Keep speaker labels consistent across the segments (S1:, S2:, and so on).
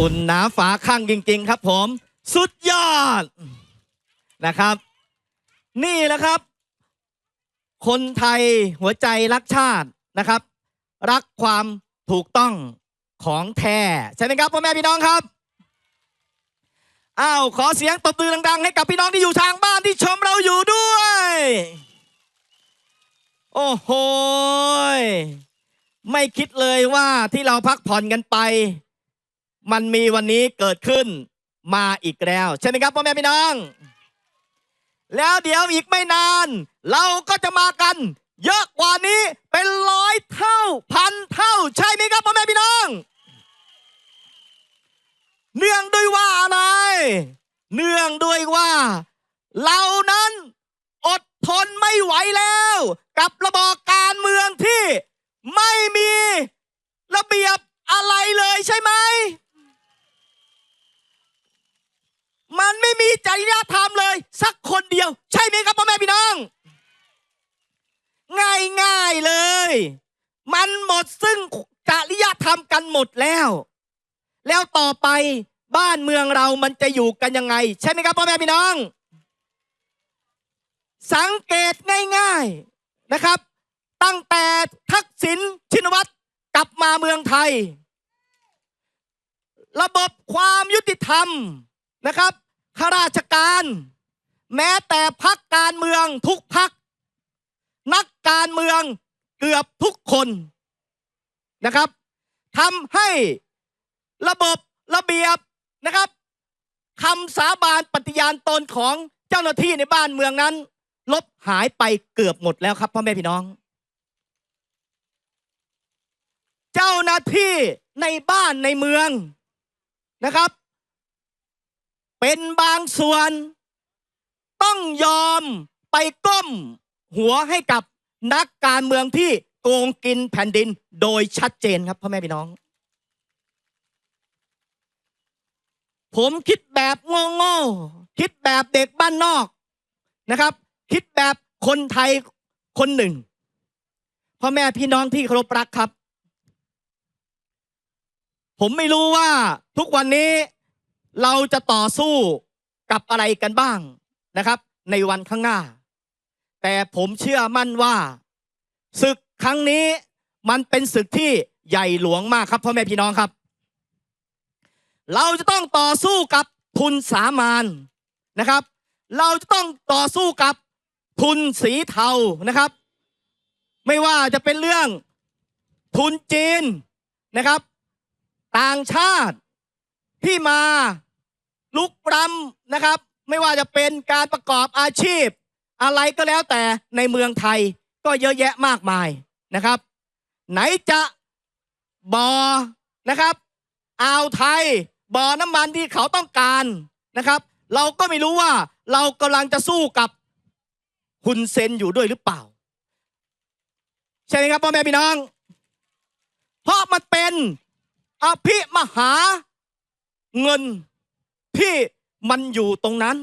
S1: อุ่นหนาฝาข้างจริง ๆ ครับผม สุดยอดนะครับ นี่แหละครับ คนไทยหัวใจรักชาตินะครับ รักความถูกต้องของแท้ใช่ไหมครับพ่อแม่พี่น้องครับอ้าวขอเสียงตบมือดัง ๆ ให้กับพี่น้องที่อยู่ทางบ้านที่ชมเราอยู่ด้วย โอ้โหไม่คิดเลยว่าที่เราพักผ่อนกันไป มันมีวันนี้เกิดขึ้นมาอีกแล้ว ใช่ไหมครับพ่อแม่พี่น้อง แล้วเดี๋ยวอีกไม่นาน เราก็จะมากัน เยอะกว่านี้เป็นร้อยเท่าพันเท่า ใช่ไหมครับพ่อแม่พี่น้อง เนื่องด้วยว่าอะไร เนื่องด้วยว่าเรานั้นอดทนไม่ไหวแล้ว กับระบอบการเมืองที่ไม่มีระเบียบอะไรเลยใช่ไหม มันไม่มีจริยธรรมเลย สักคนเดียว ใช่ไหมครับพ่อแม่พี่น้อง ง่ายง่ายๆเลย มันหมดซึ่งจริยธรรมกันหมดแล้ว แล้วต่อไปบ้านเมืองเรามันจะอยู่กันยังไง ใช่ไหมครับพ่อแม่พี่น้อง สังเกตง่ายๆนะครับ ตั้งแต่ทักษิณชินวัตรกลับมาเมืองไทย ระบบความยุติธรรม นะครับข้าราชการ แม้แต่พักการเมืองทุกพัก นักการเมืองเกือบทุกคนนะครับทำให้ระบบระเบียบนะครับคำสาบานปฏิญาณตนของเจ้าหน้าที่ในบ้านเมืองนั้น ลบหายไปเกือบหมดแล้วครับพ่อแม่พี่น้อง เจ้าหน้าที่ในบ้านในเมืองนะครับ เป็นบางส่วน ต้องยอมไปก้มหัวให้กับนักการเมืองที่โกงกินแผ่นดินโดยชัดเจนครับพ่อแม่พี่น้อง ผมคิดแบบโง่ๆคิดแบบเด็กบ้านนอกนะครับ คิดแบบคนไทยคนหนึ่งพ่อแม่พี่น้องที่เคารพรักครับ ผมไม่รู้ว่าทุกวันนี้ เราจะต่อสู้กับอะไรกันบ้างนะครับ ในวันข้างหน้า แต่ผมเชื่อมั่นว่าศึกครั้งนี้มันเป็นศึกที่ใหญ่หลวงมากครับพ่อแม่พี่น้องครับ เราจะต้องต่อสู้กับทุนสามานนะครับ เราจะต้องต่อสู้กับทุนสีเทานะครับ ไม่ว่าจะเป็นเรื่องทุนจีนนะครับ ต่างชาติที่มา ลุกรำนะครับ ไม่ว่าจะเป็นการประกอบอาชีพ อะไรก็แล้วแต่ในเมืองไทยก็เยอะแยะมากมายนะครับ ไหนจะบอนะครับอ่าวไทยบ่อน้ำมันที่เขาต้องการนะครับ เราก็ไม่รู้ว่าเรากำลังจะสู้กับฮุนเซนอยู่ด้วยหรือเปล่า ใช่ไหมครับพ่อแม่พี่น้อง เพราะมันเป็นอภิมหาเงิน ที่มันอยู่ตรงนั้น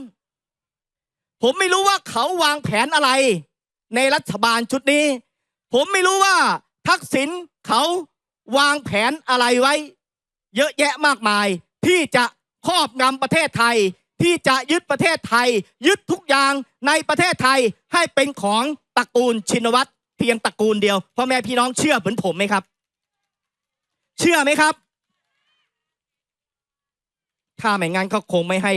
S1: ผมไม่รู้ว่าเขาวางแผนอะไร ในรัฐบาลชุดนี้ ผมไม่รู้ว่าทักษิณเขาวางแผนอะไรไว้ เยอะแยะมากมาย ที่จะครอบงำประเทศไทย ที่จะยึดประเทศไทย ยึดทุกอย่างในประเทศไทยให้เป็นของตระกูลชินวัตรเพียงตระกูลเดียวพ่อแม่พี่น้องเชื่อเหมือนผมไหมครับ เชื่อไหมครับ ถ้าไม่งั้นก็คงไม่ให้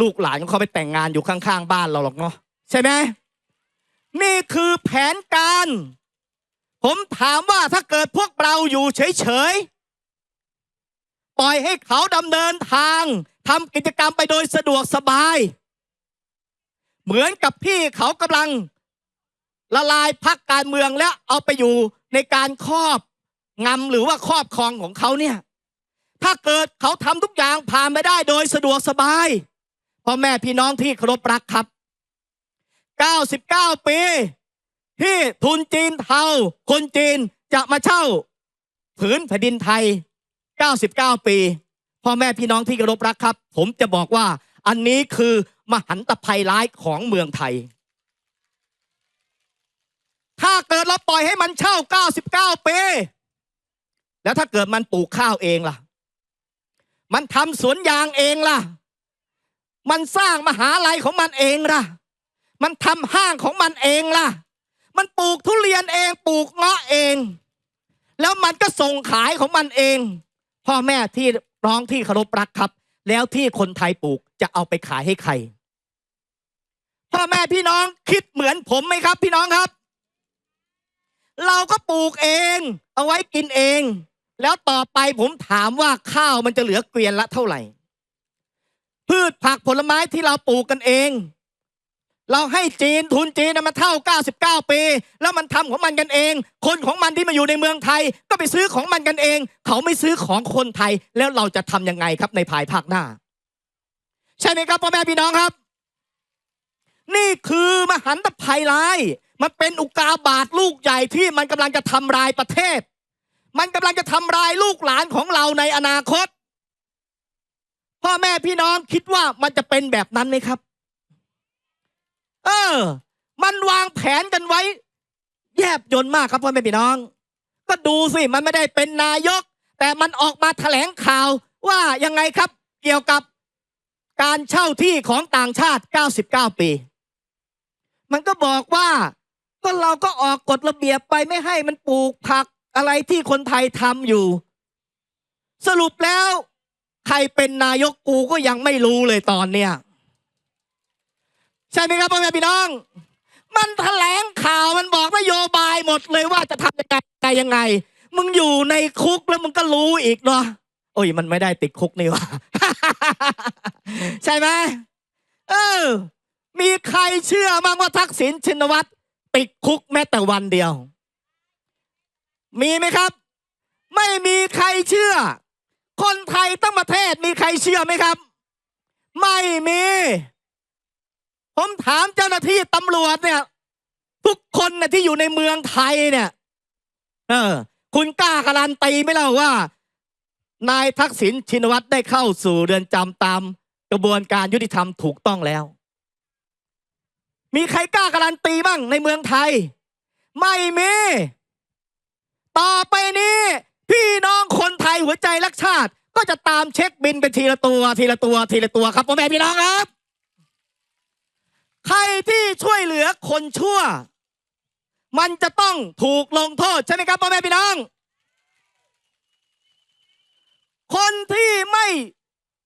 S1: ลูกหลานของเขาไปแต่งงานอยู่ข้างๆบ้านเราหรอกเนาะใช่ไหมนี่คือแผนการ ผมถามว่าถ้าเกิดพวกเราอยู่เฉยๆปล่อยให้เขาดำเนินทางทำกิจกรรมไปโดยสะดวกสบาย เหมือนกับที่เขากำลังละลายพักการเมืองและเอาไปอยู่ในการครอบงำหรือว่าครอบครองของเขาเนี่ย ถ้าเกิดเขาทำทุกอย่างผ่านไปได้โดยสะดวกสบายพ่อแม่พี่น้องที่เคารพรักครับ 99 ปี ที่ทุนจีนเทาคนจีนจะมาเช่าผืนแผ่นดินไทย 99 ปีพ่อแม่พี่น้องที่เคารพรักครับ ผมจะบอกว่าอันนี้คือมหันตภัยร้ายของเมืองไทย ถ้าเกิดเราปล่อยให้มันเช่า 99 ปี แล้วถ้าเกิดมันปลูกข้าวเองล่ะ มันทำสวนยางเองล่ะ มันสร้างมหาลัยของมันเองล่ะ มันทำห้างของมันเองล่ะ มันปลูกทุเรียนเองปลูกเงาะเอง แล้วมันก็ส่งขายของมันเอง พ่อแม่ที่ร้องที่เคารพรักครับ แล้วที่คนไทยปลูกจะเอาไปขายให้ใคร พ่อแม่พี่น้องคิดเหมือนผมไหมครับ พี่น้องครับ เราก็ปลูกเอง เอาไว้กินเอง แล้วต่อไปผมถามว่าข้าวมันจะเหลือเกวียนละเท่าไหร่ พืชผักผลไม้ที่เราปลูกกันเอง เราให้จีนทุนจีนมันเท่า 99 ปี แล้วมันทำของมันกันเอง คนของมันที่มาอยู่ในเมืองไทย ก็ไปซื้อของมันกันเอง เขาไม่ซื้อของคนไทยแล้วเราจะทำยังไงครับในภายภาคหน้า ใช่ไหมครับพ่อแม่พี่น้องครับ นี่คือมหันตภัยร้ายมันเป็นอุกาบาตลูกใหญ่ที่มันกำลังจะทำลายประเทศ มันกำลังจะทำลายลูกหลานของเราในอนาคต พ่อแม่พี่น้องคิดว่ามันจะเป็นแบบนั้นไหมครับ เออ มันวางแผนกันไว้ แยบยนมากครับพ่อแม่พี่น้อง ก็ดูสิมันไม่ได้เป็นนายก แต่มันออกมาแถลงข่าวว่ายังไงครับ เกี่ยวกับการเช่าที่ของต่างชาติ 99 ปี มันก็บอกว่าก็เราก็ออกกฎระเบียบไปไม่ให้มันปลูกผัก อะไรที่คนไทยทำอยู่ สรุปแล้ว ใครเป็นนายกกูก็ยังไม่รู้เลยตอนเนี้ยใช่ไหมครับพ่อแม่พี่น้อง มันแถลงข่าวมันบอกนโยบายหมดเลยว่าจะทำยังไงยังไง มึงอยู่ในคุกแล้วมึงก็รู้อีกเนาะโอ้ยมันไม่ได้ติดคุกนี่ว่าใช่ไหมเออ มีใครเชื่อมั้งว่าทักษิณชินวัตรติดคุกแม้แต่วันเดียว มีไหมครับ ไม่มีใครเชื่อ คนไทยตั้งประเทศมีใครเชื่อไหมครับ ไม่มี ผมถามเจ้าหน้าที่ตำรวจเนี่ย ทุกคนนะที่อยู่ในเมืองไทยเนี่ย เออ คุณกล้าการันตีไหมเล่าว่า นายทักษิณชินวัตรได้เข้าสู่เรือนจำตามกระบวนการยุติธรรมถูกต้องแล้ว มีใครกล้าการันตีบ้างในเมืองไทย ไม่มี ต่อไปนี้ พี่น้องคนไทยหัวใจรักชาติ ก็จะตามเช็คบินเป็นทีละตัว ทีละตัว ทีละตัวครับพ่อแม่พี่น้องครับ ใครที่ช่วยเหลือคนชั่ว มันจะต้องถูกลงโทษใช่ไหมครับพ่อแม่พี่น้อง คนที่ไม่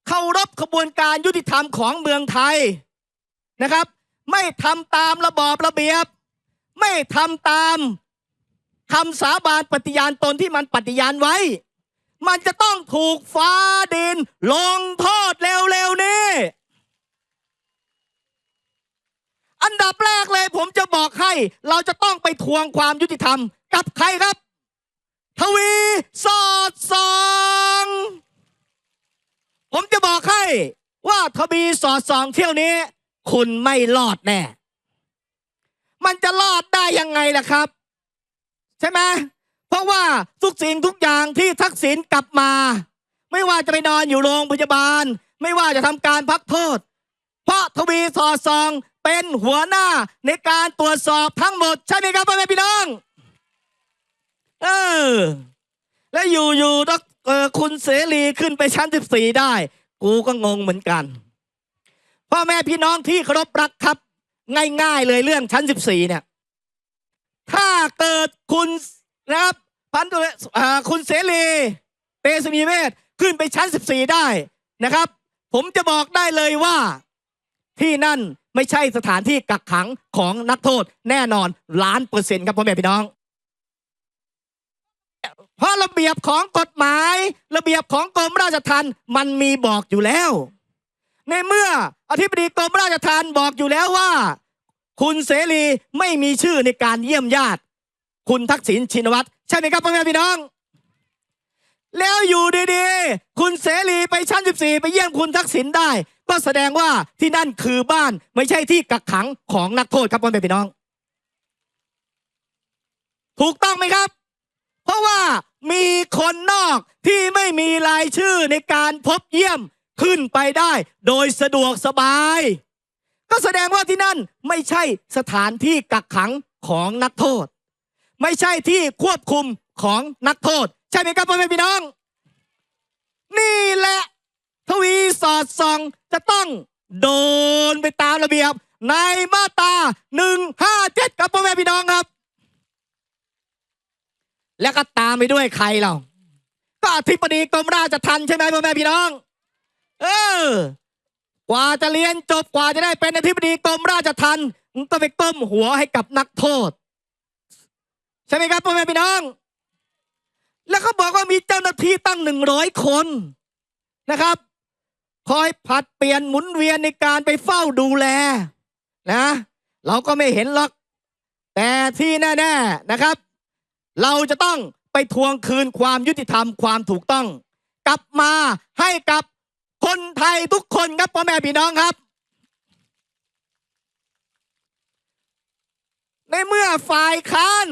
S1: เคารพขบวนการยุติธรรมของเมืองไทยนะครับ ไม่ทำตามระบอบระเบียบ ไม่ทำตาม คำสาบานปฏิญาณตนที่มันปฏิญาณไว้ มันจะต้องถูกฟ้าดินลงโทษเร็วๆนี้ อันดับแรกเลยผมจะบอกให้ เราจะต้องไปทวงความยุติธรรม กับใครครับ ทวีสอดสองผมจะบอกให้ว่าทวีสอดสองเที่ยวนี้ คุณไม่รอดแน่ มันจะรอดได้ยังไงล่ะครับ ใช่ไหมเพราะว่าทุกสิ่งทุกอย่างที่ทักษิณกลับมา ไม่ว่าจะไปนอนอยู่โรงพยาบาล ไม่ว่าจะทำการพักโทษ เพราะทวีสอดส่องเป็นหัวหน้าในการตรวจสอบทั้งหมด ใช่ไหมครับพ่อแม่พี่น้อง เออ และอยู่ๆดอกเออคุณเสรีขึ้นไปชั้นสิบสี่ได้ กูก็งงเหมือนกันพ่อแม่พี่น้องที่เคารพรักครับ ง่าย ๆ เลยเรื่องชั้นสิบสี่เนี่ย ถ้าเกิดคุณนะครับพันตุอ่าคุณเสรีเตสมีเวทขึ้นไปชั้นสิบสี่ได้นะครับ ผมจะบอกได้เลยว่าที่นั่นไม่ใช่สถานที่กักขังของนักโทษแน่นอนล้านเปอร์เซ็นต์ครับพ่อแม่พี่น้อง เพราะระเบียบของกฎหมาย ระเบียบของกรมราชทัณฑ์มันมีบอกอยู่แล้ว ในเมื่ออธิบดีกรมราชทัณฑ์บอกอยู่แล้วว่า คุณเสรีไม่มีชื่อในการเยี่ยมญาติ คุณทักษิณชินวัตรใช่ไหมครับพ่อแม่พี่น้อง แล้วอยู่ดีๆ คุณเสรีไปชั้น 14 ไปเยี่ยมคุณทักษิณได้ ก็แสดงว่าที่นั่นคือบ้านไม่ใช่ที่กักขังของนักโทษครับพ่อแม่พี่น้อง ถูกต้องไหมครับ เพราะว่ามีคนนอกที่ไม่มีรายชื่อในการพบเยี่ยมขึ้นไปได้ โดยสะดวกสบาย ก็แสดงว่าที่นั่นไม่ใช่สถานที่กักขังของนักโทษ ไม่ใช่ที่ควบคุมของนักโทษ ใช่ไหมครับพ่อแม่พี่น้อง นี่แหละทวีสอดส่องจะต้องโดนไปตามระเบียบ ในมาตราหนึ่งห้าเจ็ดครับพ่อแม่พี่น้องครับ แล้วก็ตามไปด้วยใครเราก็อธิบดีกรมราชทัณฑ์ใช่ไหมพ่อแม่พี่น้อง เออ ว่าจะเรียนจบกว่าจะได้เป็นอธิบดีกรมราชทัณฑ์มึงก็ไปก้มหัวให้กับนักโทษ ใช่ไหมครับพ่อแม่พี่น้อง แล้วเขาบอกว่ามีเจ้าหน้าที่ตั้งหนึ่งร้อยคนนะครับ คอยผัดเปลี่ยนหมุนเวียนในการไปเฝ้าดูแลนะ เราก็ไม่เห็นหรอก แต่ที่แน่ๆนะครับ เราจะต้องไปทวงคืนความยุติธรรมความถูกต้อง กลับมาให้กับ คนไทยทุกคนครับพ่อแม่พี่น้องครับ ในเมื่อฝ่ายค้าน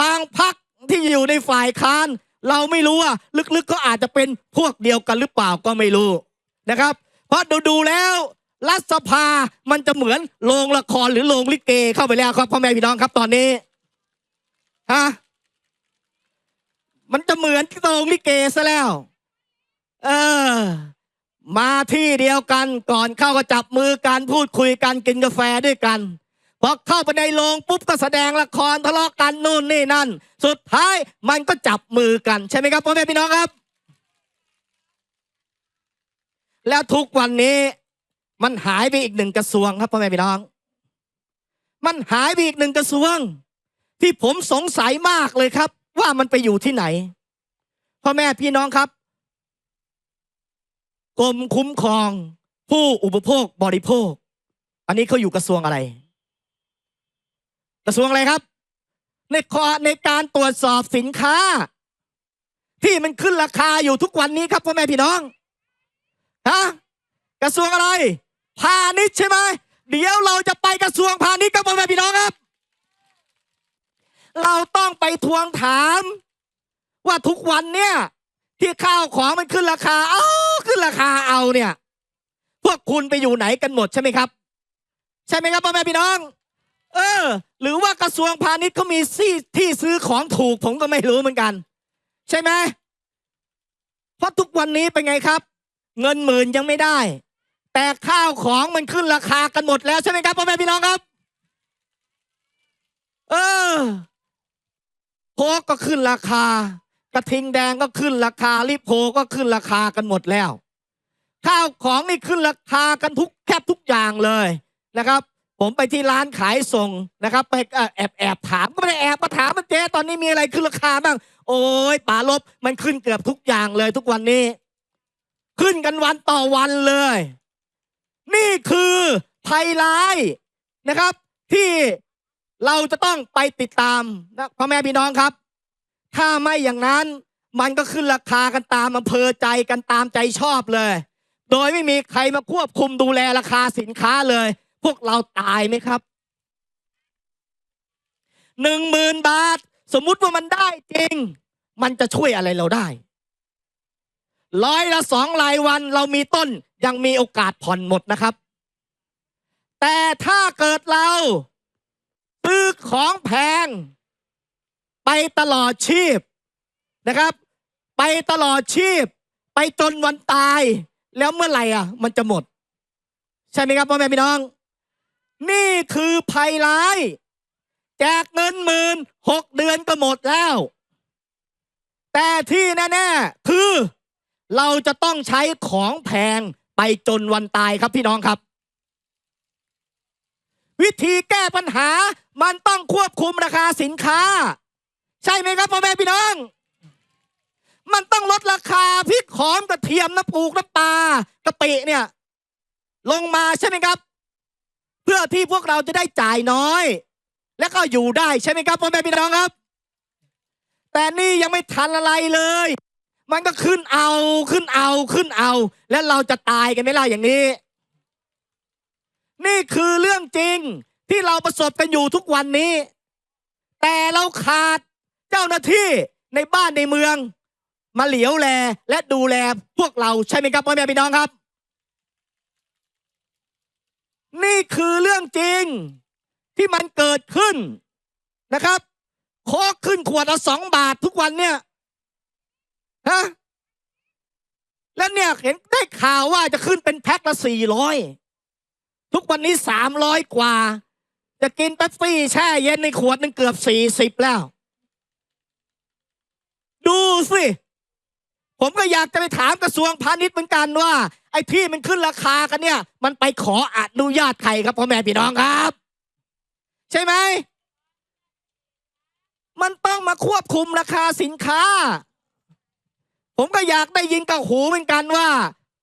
S1: บางพักที่อยู่ในฝ่ายค้าน เราไม่รู้ว่าลึกๆก็อาจจะเป็นพวกเดียวกันหรือเปล่าก็ไม่รู้นะครับ เพราะดูดูแล้วรัฐสภามันจะเหมือนโรงละครหรือโรงลิเกเข้าไปแล้วครับพ่อแม่พี่น้องครับตอนนี้ฮะมันจะเหมือนโรงลิเกซะแล้ว เออ มาที่เดียวกันก่อนเข้าก็จับมือกันพูดคุยกันกินกาแฟด้วยกันพอเข้าไปในโรงปุ๊บก็แสดงละครทะเลาะกันนู่นนี่นั่น สุดท้ายมันก็จับมือกันใช่ไหมครับพ่อแม่พี่น้องครับ แล้วทุกวันนี้มันหายไปอีกหนึ่งกระทรวงครับพ่อแม่พี่น้อง มันหายไปอีกหนึ่งกระทรวง ที่ผมสงสัยมากเลยครับ ว่ามันไปอยู่ที่ไหนพ่อแม่พี่น้องครับ กรมคุ้มครอง ผู้อุปโภคบริโภค อันนี้เขาอยู่กระทรวงอะไร กระทรวงอะไรครับ ในข้อในการตรวจสอบสินค้า ที่มันขึ้นราคาอยู่ทุกวันนี้ครับพ่อแม่พี่น้องฮะกระทรวงอะไร พาณิชย์ใช่ไหมเดี๋ยวเราจะไปกระทรวงพาณิชย์ครับพ่อแม่พี่น้องครับ เราต้องไปทวงถาม ว่าทุกวันเนี่ย ที่ข้าวของมันขึ้นราคา เอาขึ้นราคาเอาเนี่ย พวกคุณไปอยู่ไหนกันหมดใช่ไหมครับ ใช่ไหมครับพ่อแม่พี่น้อง เออ หรือว่ากระทรวงพาณิชย์เขามีที่ที่ซื้อของถูกผมก็ไม่รู้เหมือนกัน ใช่ไหมเพราะทุกวันนี้เป็นไงครับ เงินหมื่นยังไม่ได้ แต่ข้าวของมันขึ้นราคากันหมดแล้วใช่ไหมครับพ่อแม่พี่น้องครับ เออโคกก็ขึ้นราคา กระทิงแดงก็ขึ้นราคาลิโพก็ขึ้นราคากันหมดแล้ว ข้าวของนี่ขึ้นราคากันทุกแทบทุกอย่างเลยนะครับ ผมไปที่ร้านขายส่งนะครับ ไปอแอบแอบถามก็ไม่ได้แอบมาถามมันเจ๊ตอนนี้มีอะไรขึ้นราคาบ้าง โอ้ยป่าลบมันขึ้นเกือบทุกอย่างเลยทุกวันนี้ ขึ้นกันวันต่อวันเลย นี่คือภัยร้ายนะครับ ที่เราจะต้องไปติดตามนะพ่อแม่พี่น้องครับ ถ้าไม่อย่างนั้นมันก็ขึ้นราคากันตามอำเภอใจกันตามใจชอบเลย โดยไม่มีใครมาควบคุมดูแลราคาสินค้าเลย พวกเราตายไหมครับหนึ่งหมื่นบาท สมมุติว่ามันได้จริง มันจะช่วยอะไรเราได้ ร้อยละสองรายวันเรามีต้นยังมีโอกาสผ่อนหมดนะครับ แต่ถ้าเกิดเราซื้อของแพง ไปตลอดชีพนะครับ ไปตลอดชีพ ไปจนวันตาย แล้วเมื่อไหร่อะ มันจะหมด ใช่ไหมครับพ่อแม่พี่น้อง นี่คือภัยร้ายแจกเงินหมื่นหกเดือนก็หมดแล้ว แต่ที่แน่ๆคือเราจะต้องใช้ของแพงไปจนวันตายครับพี่น้องครับ วิธีแก้ปัญหามันต้องควบคุมราคาสินค้า ใช่ไหมครับพ่อแม่พี่น้อง มันต้องลดราคาพริกหอมกระเทียมน้ำปูกน้ำปลากะปิเนี่ย ลงมาใช่ไหมครับ เพื่อที่พวกเราจะได้จ่ายน้อย และก็อยู่ได้ใช่ไหมครับพ่อแม่พี่น้องครับ แต่นี่ยังไม่ทันอะไรเลย มันก็ขึ้นเอาขึ้นเอาขึ้นเอา แล้วเราจะตายกันไหมล่ะอย่างนี้ นี่คือเรื่องจริงที่เราประสบกันอยู่ทุกวันนี้ แต่เราขาด เจ้าหน้าที่ในบ้านในเมือง มาเหลียวแลและดูแลพวกเราใช่ไหมครับพ่อแม่พี่น้องครับ นี่คือเรื่องจริงที่มันเกิดขึ้นนะครับโคกขึ้นขวดละสองบาททุกวันเนี่ยฮะแล้วเนี่ยเห็นได้ข่าวว่าจะขึ้นเป็นแพ็คละสี่ร้อยทุกวันนี้สามร้อยกว่า จะกินเป๊ปซี่แช่เย็นในขวดหนึงเกือบสี่สิบแล้ว ดูสิ ผมก็อยากจะไปถามกระทรวงพาณิชย์เหมือนกันว่า ไอ้ที่มันขึ้นราคากันเนี่ย มันไปขออนุญาตใครครับพ่อแม่พี่น้องครับ ใช่ไหม มันต้องมาควบคุมราคาสินค้า ผมก็อยากได้ยินกับหูเหมือนกันว่า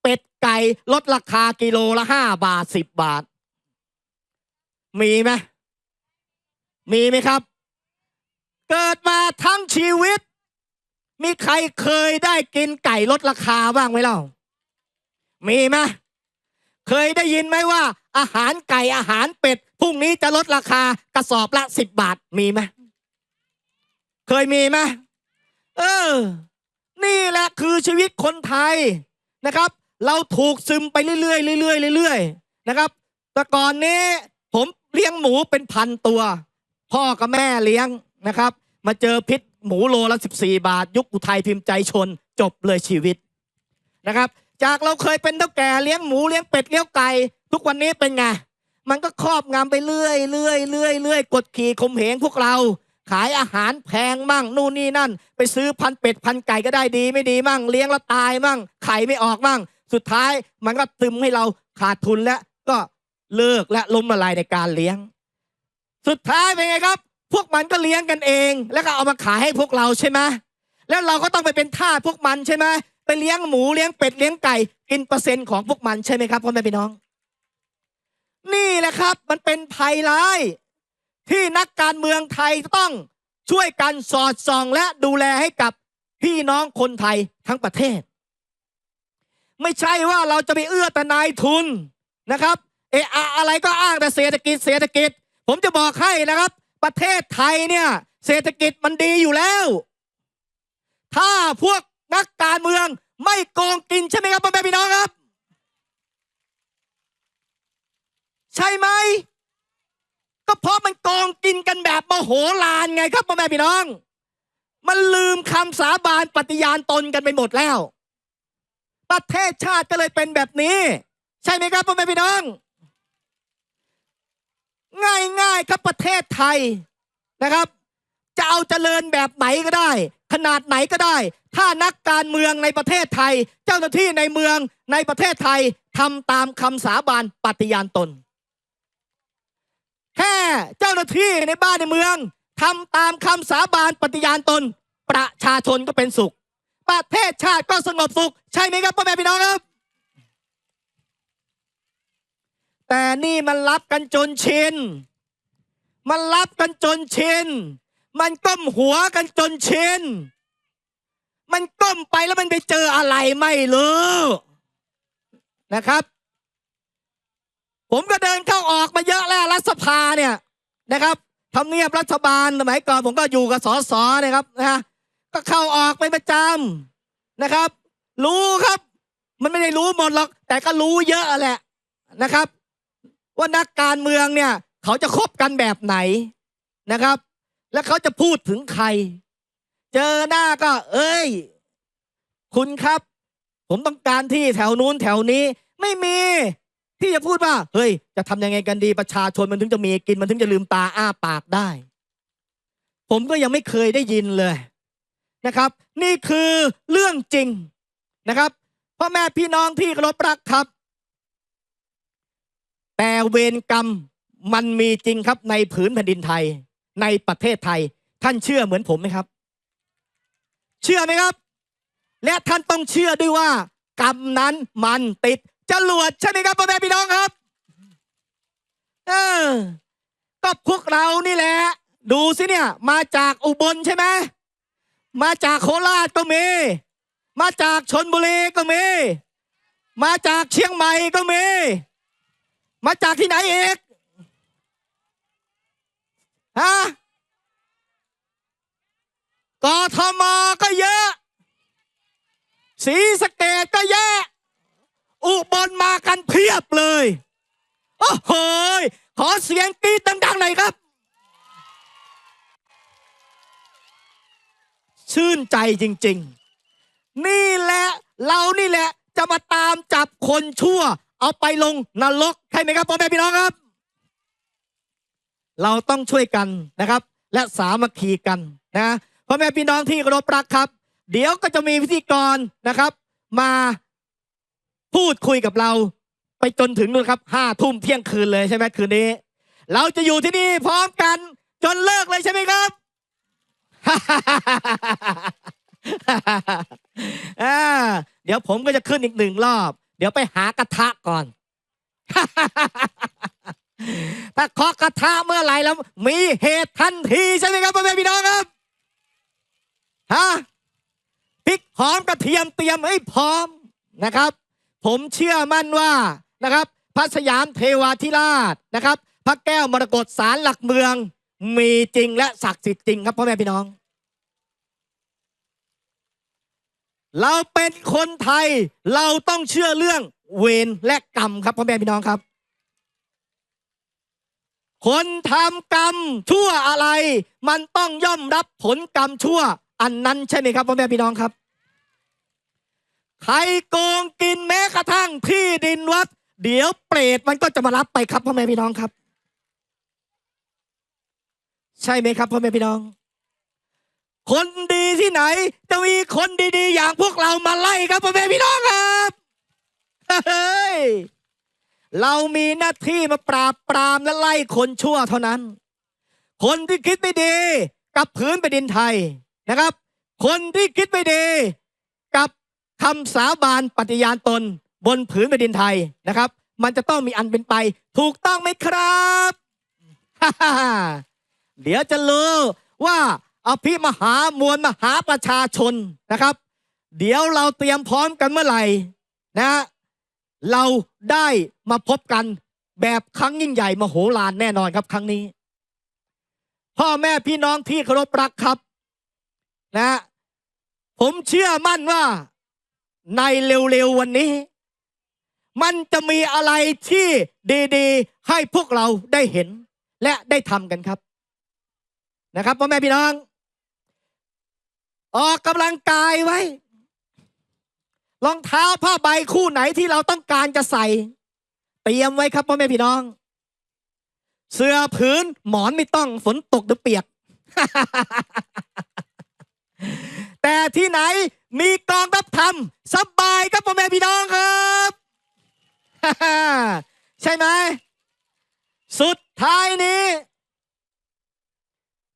S1: เป็ดไก่ลดราคากิโลละห้าบาทสิบบาท มีไหมมีไหมครับ เกิดมาทั้งชีวิต มีใครเคยได้กินไก่ลดราคาบ้างไหมเล่า มีไหมเคยได้ยินไหมว่า อาหารไก่อาหารเป็ดพรุ่งนี้จะลดราคากระสอบละสิบบาทมีไหมเคยมีไหมเออ นี่แหละคือชีวิตคนไทยนะครับ เราถูกซึมไปเรื่อยๆเรื่อยๆเรื่อยๆนะครับ แต่ก่อนนี้ผมเลี้ยงหมูเป็นพันตัว พ่อกับแม่เลี้ยงนะครับ มาเจอพิษ หมูโลละ 14 บาท ยุคอุทัยพิมพ์ใจชน จบเลยชีวิตนะครับ จากเราเคยเป็นเท่าแก่เลี้ยงหมูเลี้ยงเป็ดเลี้ยงไก่ทุกวันนี้เป็นไงมันก็ครอบงำไปเรื่อยเรื่อยเรื่อยเรื่อยกดขี่ข่มเหงพวกเรา ขายอาหารแพงมั่งนู่นนี่นั่น ไปซื้อพันเป็ดพันไก่ก็ได้ดี ไม่ดีมั่ง เลี้ยงแล้วตายมั่งไข่ไม่ออกมั่ง สุดท้ายมันก็ตึมให้เราขาดทุนและก็เลิกและล้มละลายในการเลี้ยง สุดท้ายเป็นไงครับ พวกมันก็เลี้ยงกันเอง แล้วก็เอามาขายให้พวกเราใช่ไหมแล้วเราก็ต้องไปเป็นทาสพวกมันใช่ไหมไปเลี้ยงหมูเลี้ยงเป็ดเลี้ยงไก่กินเปอร์เซ็นต์ของพวกมันใช่ไหมครับพ่อแม่พี่น้อง นี่แหละครับมันเป็นภัยร้าย ที่นักการเมืองไทยต้องช่วยกันสอดส่องและดูแลให้กับพี่น้องคนไทยทั้งประเทศ ไม่ใช่ว่าเราจะไปเอื้อแต่นายทุนนะครับ เออะอะไรก็อ้างแต่เศรษฐกิจเศรษฐกิจ ผมจะบอกให้นะครับ ประเทศไทยเนี่ย เศรษฐกิจมันดีอยู่แล้ว ถ้าพวกนักการเมืองไม่โกงกินใช่ไหมครับพ่อแม่พี่น้องครับ ใช่ไหมก็เพราะมันโกงกินกันแบบมโหฬารไงครับพ่อแม่พี่น้อง มันลืมคำสาบานปฏิญาณตนกันไปหมดแล้ว ประเทศชาติก็เลยเป็นแบบนี้ ใช่ไหมครับพ่อแม่พี่น้อง ง่ายๆครับประเทศไทยนะครับ จะเอาเจริญแบบไหนก็ได้ ขนาดไหนก็ได้ ถ้านักการเมืองในประเทศไทย เจ้าหน้าที่ในเมืองในประเทศไทยทำตามคำสาบานปฏิญาณตน แค่เจ้าหน้าที่ในบ้านในเมืองทำตามคำสาบานปฏิญาณตน ประชาชนก็เป็นสุข ประเทศชาติก็สงบสุข ใช่ไหมครับพ่อแม่พี่น้องครับ แต่นี่มันรับกันจนชิน มันรับกันจนชิน มันก้มหัวกันจนชิน มันก้มไปแล้วมันไปเจออะไรไม่รู้นะครับ ผมก็เดินเข้าออกมาเยอะแล้วรัฐสภาเนี่ยนะครับทำเนียบรัฐบาลสมัยก่อนผมก็อยู่กับสสนะครับนะฮะก็เข้าออกเป็นประจำนะครับ รู้ครับ มันไม่ได้รู้หมดหรอก แต่ก็รู้เยอะแหละนะครับ ว่านักการเมืองเนี่ย เขาจะคบกันแบบไหนนะครับ และเขาจะพูดถึงใคร เจอหน้าก็ เอ้ย คุณครับ ผมต้องการที่แถวนู้นแถวนี้ ไม่มีที่จะพูดว่า เฮ้ย จะทำยังไงกันดีประชาชนมันถึงจะมีกินมันถึงจะลืมตาอ้าปากได้ ผมก็ยังไม่เคยได้ยินเลยนะครับ นี่คือเรื่องจริงนะครับพ่อแม่พี่น้องที่รพรักครับ แต่เวรกรรมมันมีจริงครับในผืนแผ่นดินไทย ในประเทศไทย ท่านเชื่อเหมือนผมไหมครับ เชื่อไหมครับ และท่านต้องเชื่อด้วยว่า กรรมนั้นมันติดจรวดใช่ไหมครับพ่อแม่พี่น้องครับ เออก็พวกเรานี่แหละ ดูสิเนี่ย มาจากอุบลใช่ไหมมาจากโคราชก็มี มาจากชนบุรีก็มี มาจากเชียงใหม่ก็มี มาจากที่ไหนอีกฮะกทมก็เยอะศรีสเกดก็เยอะอุบลมากันเพียบเลย โอ้โหขอเสียงกรี๊ดดังๆหน่อยครับ ชื่นใจจริง ๆ นี่แหละ เรานี่แหละจะมาตามจับคนชั่ว เอาไปลงนรกใช่ไหมครับพ่อแม่พี่น้องครับ เราต้องช่วยกันนะครับ และสามัคคีกันนะพ่อแม่พี่น้องที่เคารพรักครับ เดี๋ยวก็จะมีพิธีกรนะครับ มาพูดคุยกับเรา ไปจนถึงนู่นครับห้าทุ่มเที่ยงคืนเลยใช่ไหมคืนนี้ เราจะอยู่ที่นี่พร้อมกันจนเลิกเลยใช่ไหมครับอ่าเดี๋ยวผมก็จะขึ้นอีกหนึ่งรอบ ดี๋ยวไปหากระทะก่อน ถ้าเคาะกระทะเมื่อไหร่แล้ว มีเหตุทันทีใช่ไหมครับพ่อแม่พี่น้องครับฮะพริกหอมกระเทียมเตรียมให้พร้อมนะครับ ผมเชื่อมั่นว่านะครับ พระสยามเทวาธิราชนะครับ พระแก้วมรกตสารหลักเมือง มีจริงและศักดิ์สิทธิ์จริงครับพ่อแม่พี่น้อง เราเป็นคนไทย เราต้องเชื่อเรื่องเวรและกรรมครับพ่อแม่พี่น้องครับ คนทำกรรมชั่วอะไร มันต้องย่อมรับผลกรรมชั่ว อันนั้นใช่ไหมครับพ่อแม่พี่น้องครับ ใครโกงกินแม้กระทั่งที่ดินวัด เดี๋ยวเปรตมันก็จะมารับไปครับพ่อแม่พี่น้องครับ ใช่ไหมครับพ่อแม่พี่น้อง คนดีที่ไหนจะมีคนดีๆ อย่างพวกเรามาไล่ครับพ่อแม่พี่น้องครับเฮ้ยเรามีหน้าที่มาปราบปรามและไล่คนชั่วเท่านั้น คนที่คิดไม่ดีกับผืนแผ่นดินไทยนะครับ คนที่คิดไม่ดีกับคำสาบานปฏิญาณตนบนผืนแผ่นดินไทยนะครับ มันจะต้องมีอันเป็นไป ถูกต้องไหมครับ เดี๋ยวจะรู้ว่า อภิมหามวลมหาประชาชนนะครับ เดี๋ยวเราเตรียมพร้อมกันเมื่อไหร่นะเราได้มาพบกันแบบครั้งยิ่งใหญ่มโหฬารแน่นอนครับครั้งนี้ พ่อแม่พี่น้องที่เคารพรักครับนะผมเชื่อมั่นว่าในเร็วๆวันนี้ มันจะมีอะไรที่ดีๆ ให้พวกเราได้เห็นและได้ทำกันครับนะครับพ่อแม่พี่น้อง ออกกำลังกายไว้ รองเท้าผ้าใบคู่ไหนที่เราต้องการจะใส่ เตรียมไว้ครับพ่อแม่พี่น้อง เสื้อผืนหมอนไม่ต้องฝนตกหรือเปียก แต่ที่ไหนมีกองรับทำสบายครับพ่อแม่พี่น้องครับใช่ไหมสุดท้ายนี้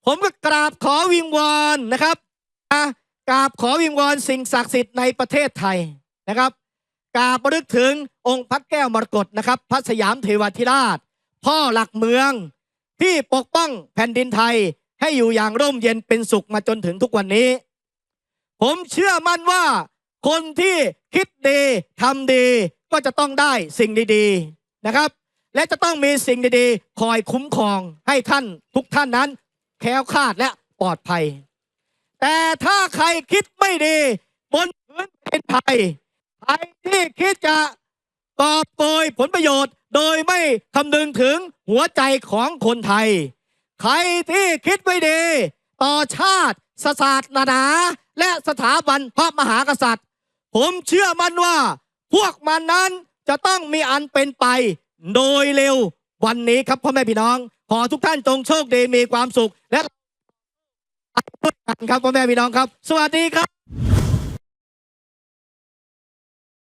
S1: ผมก็กราบขอวิงวอนนะครับ กราบขอวิงวอนสิ่งศักดิ์สิทธิ์ในประเทศไทยนะครับกราบระลึกถึงองค์พระแก้วมรกตนะครับ พระสยามเทวาธิราช พ่อหลักเมืองที่ปกป้องแผ่นดินไทยให้อยู่อย่างร่มเย็นเป็นสุขมาจนถึงทุกวันนี้ ผมเชื่อมั่นว่าคนที่คิดดีทำดีก็จะต้องได้สิ่งดีๆนะครับ และจะต้องมีสิ่งดีๆ คอยคุ้มครองให้ท่านทุกท่านนั้นแคล้วคลาดและปลอดภัย แต่ถ้าใครคิดไม่ดี บนพื้นเป็นไทยใครที่คิดจะกอบโกยผลประโยชน์ โดยไม่คำนึงถึงหัวใจของคนไทย ใครที่คิดไม่ดี ต่อชาติศาสตร์นาและสถาบันพระมหากษัตริย์ ผมเชื่อมั่นว่า พวกมันนั้นจะต้องมีอันเป็นไป โดยเร็ววันนี้ครับพ่อแม่พี่น้อง ขอทุกท่านจงโชคดีมีความสุขและ ครับพ่อแม่พี่น้องครับ สวัสดีครับ